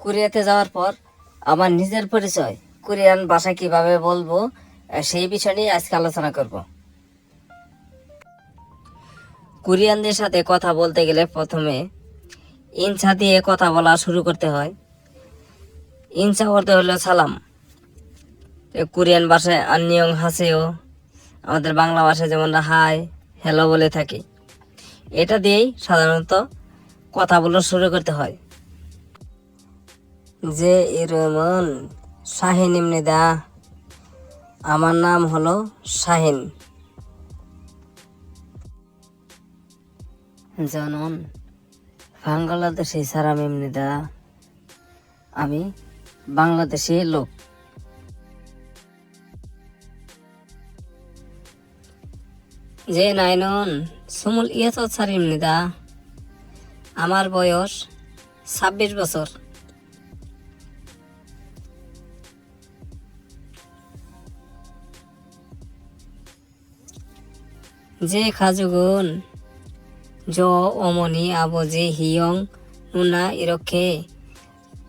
কোরিয়াতে যাওয়ার পর আমার নিজের পরিচয়, কোরিয়ান ভাষা কীভাবে বলব সেই বিষয় নিয়ে আজকে আলোচনা করব। কোরিয়ানদের সাথে কথা বলতে গেলে প্রথমে ইনসা দিয়ে কথা বলা শুরু করতে হয়। ইনসা করতে হলো, সালাম। কোরিয়ান ভাষায় আন্নিয়ং হাসেও, আমাদের বাংলা ভাষায় যেমন হাই, হ্যালো বলে থাকি। এটা দিয়েই সাধারণত কথা বলা শুরু করতে হয়। যে ইরমন শাহিন ইমনিদা আমার নাম হলো শাহিন। জনন, বাংলাদেশি সারাম ইমনিদা আমি বাংলাদেশি লোক। যে নাইনন, সুমুল ইয়ে তো সারিম নিদা আমার বয়স ছাব্বিশ বছর। যে খাজুগুন জ অমনি আবো জে হিয়ং নুনা ইরক্ষে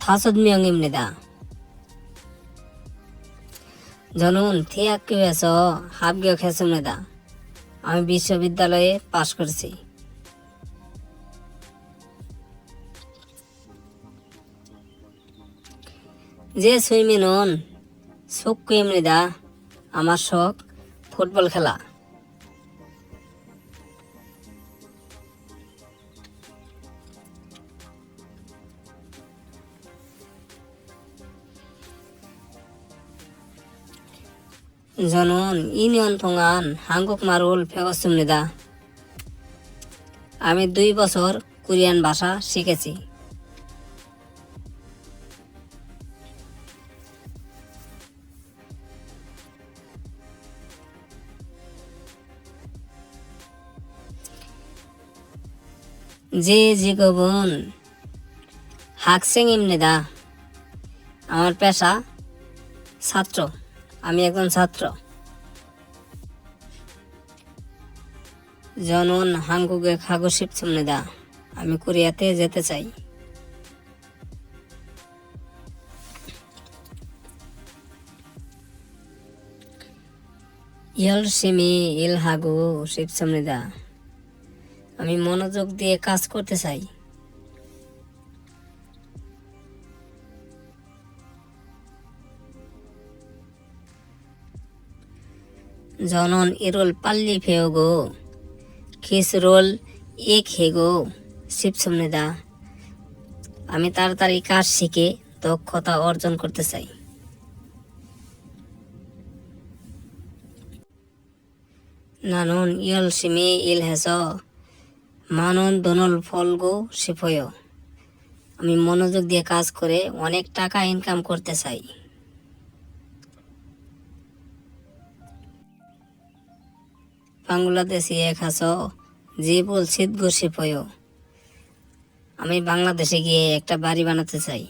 থাসদ মিয়ং ইমনেদা জনুন, থিয়া কি হয়েছ হাবগিও খেসুমনেদা আমি বিশ্ববিদ্যালয়ে পাশ করছি। যে সুইমিনুন সুখ কুইমনেদা আমার শখ ফুটবল খেলা। 저는 2년 동안 한국말을 배웠습니다. আমি দুই বছর কোরিয়ান ভাষা শিখেছি 제 직업은 학생입니다. আমার পেশা ছাত্র আমি একজন ছাত্র। জনন হাঙ্গুগে খাগুশিপ দা আমি কোরিয়াতে যেতে চাই। ইয়ল সিমি ইল হাগু শিবসমনিদা আমি মনোযোগ দিয়ে কাজ করতে চাই। জনন ইরোল পাল্লি ফেওগো খিসরোল এ খেগো শিবসমনিদা আমি তাড়াতাড়ি কাজ শিখে দক্ষতা অর্জন করতে চাই। নানন ইয়ল সিমি ইল হেস, মানন দনল ফলগো শিফয়। আমি মনোযোগ দিয়ে কাজ করে অনেক টাকা ইনকাম করতে চাই। বাংলাদেশি এক হাস যে বলছিদ ঘষে পয়। আমি বাংলাদেশে গিয়ে একটা বাড়ি বানাতে চাই।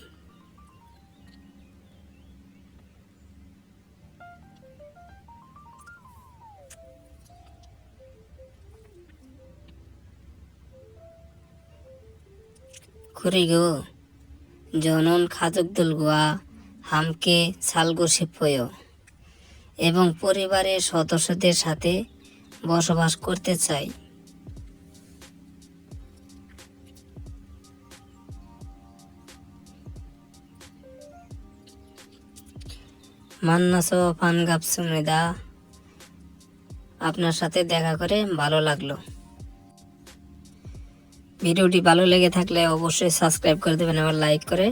খুরি গো, জনন খাজক দল গোয়া, হামকে সালগো শিপয় এবং পরিবারের সদস্যদের সাথে বসবাস করতে চাই। মান্নাসো ফানগাপসুমিদা আপনার সাথে দেখা করে ভালো লাগল। ভিডিওটি ভালো লেগে থাকলে অবশ্যই সাবস্ক্রাইব করে দেবেন এবং লাইক করে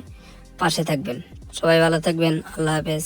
পাশে থাকবেন। সবাই ভালো থাকবেন, আল্লাহ হাফেজ।